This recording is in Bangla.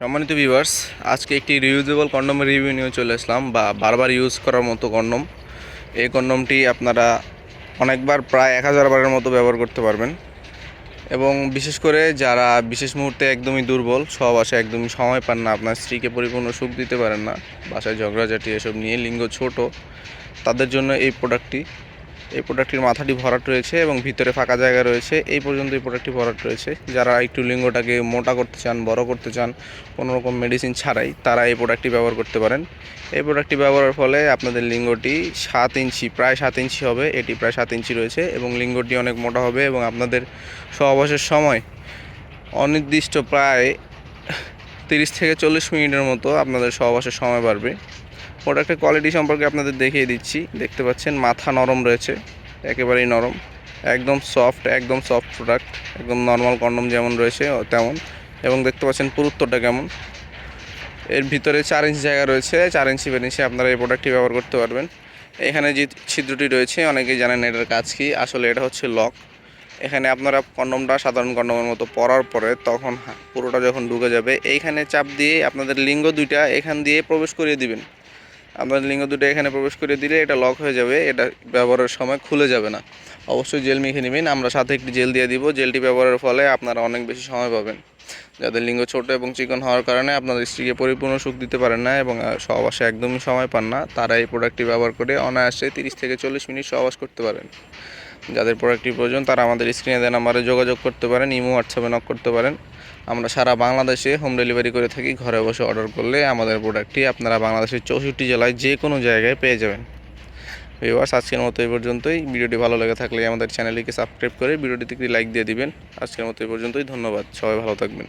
সম্মানিত ভিউয়ার্স আজকে একটি রিউজেবল কন্ডোমের রিভিউ নিয়ে চলে আসলাম বা বারবার ইউজ করার মতো কন্ডোম এই কন্ডোমটি আপনারা অনেকবার প্রায় এক হাজার বারের মতো ব্যবহার করতে পারবেন। এবং বিশেষ করে যারা বিশেষ মুহূর্তে একদমই দুর্বল, সব বাসায় একদমই সময় পান না, আপনার স্ত্রীকে পরিপূর্ণ সুখ দিতে পারেন না, বাসায় ঝগড়াঝাটি এসব নিয়ে, লিঙ্গ ছোট, তাদের জন্য এই প্রোডাক্টটি এই প্রোডাক্টটির মাথাটি ভরাট রয়েছে এবং ভিতরে ফাঁকা জায়গা রয়েছে। এই পর্যন্ত এই প্রোডাক্টটি ভরাট রয়েছে। যারা একটু লিঙ্গটাকে মোটা করতে চান, বড় করতে চান, কোনো রকম মেডিসিন ছাড়াই তারা এই প্রোডাক্টটি ব্যবহার করতে পারেন। এই প্রোডাক্টটি ব্যবহারের ফলে আপনাদের লিঙ্গটি সাত ইঞ্চি, প্রায় সাত ইঞ্চি হবে। এটি প্রায় সাত ইঞ্চি রয়েছে এবং লিঙ্গটি অনেক মোটা হবে এবং আপনাদের সহবাসের সময় অনির্দিষ্ট প্রায় তিরিশ থেকে চল্লিশ মিনিটের মতো আপনাদের সহবাসের সময় বাড়বে। প্রোডাক্টের কোয়ালিটি সম্পর্কে আপনাদের দেখিয়ে দিচ্ছি। দেখতে পাচ্ছেন, মাথা নরম রয়েছে, একেবারেই নরম। একদম সফট একদম সফট প্রোডাক্ট একদম নর্মাল কন্ডম যেমন রয়েছে তেমন। এবং দেখতে পাচ্ছেন পুরুত্বটা কেমন। এর ভিতরে চার ইঞ্চি জায়গা রয়েছে, চার ইঞ্চি বেনিসে আপনারা এই প্রোডাক্টটি ব্যবহার করতে পারবেন। এখানে যে ছিদ্রটি রয়েছে, অনেকেই জানেন এটার কাজ কি। আসলে এটা হচ্ছে লক এখানে আপনারা কন্ডমটা সাধারণ কন্ডমের মতো পরার পরে তখন পুরোটা যখন ঢুকে যাবে, এইখানে চাপ দিয়ে আপনাদের লিঙ্গ দুইটা এখান দিয়ে প্রবেশ করিয়ে দিবেন। আপনার লিঙ্গ দুটো এখানে প্রবেশ করে দিলে এটা লক হয়ে যাবে, এটা ব্যবহারের সময় খুলে যাবে না। অবশ্যই জেল মেখে নেবেন, আমরা সাথে একটি জেল দিয়ে দিব, জেলটি ব্যবহারের ফলে আপনারা অনেক বেশি সময় পাবেন। যাদের লিঙ্গ ছোট এবং চিকন হওয়ার কারণে আপনাদের স্ত্রীকে পরিপূর্ণ সুখ দিতে পারেন না এবং সহবাসে একদমই সময় পান না, তারা এই প্রোডাক্টটি ব্যবহার করে অনায়াসে তিরিশ থেকে চল্লিশ মিনিট সহবাস করতে পারেন। যাদের প্রোডাক্টটি প্রয়োজন, তারা আমাদের স্ক্রিনে দেওয়া নাম্বারে যোগাযোগ করতে পারেন, ইমো হোয়াটসঅ্যাপে নক করতে পারেন। আমরা সারা বাংলাদেশে হোম ডেলিভারি করে থাকি, ঘরে বসে অর্ডার করলে আমাদের প্রোডাক্টটি আপনারা বাংলাদেশের চৌষট্টি জেলায় যে কোনো জায়গায় পেয়ে যাবেন। ভিউয়ার্স আজকের মতো এই পর্যন্তই। ভিডিওটি ভালো লেগে থাকলে আমাদের চ্যানেলটিকে সাবস্ক্রাইব করে ভিডিওটিতে একটি লাইক দিয়ে দিবেন। আজকের মতো এই পর্যন্তই। ধন্যবাদ। সবাই ভালো থাকবেন।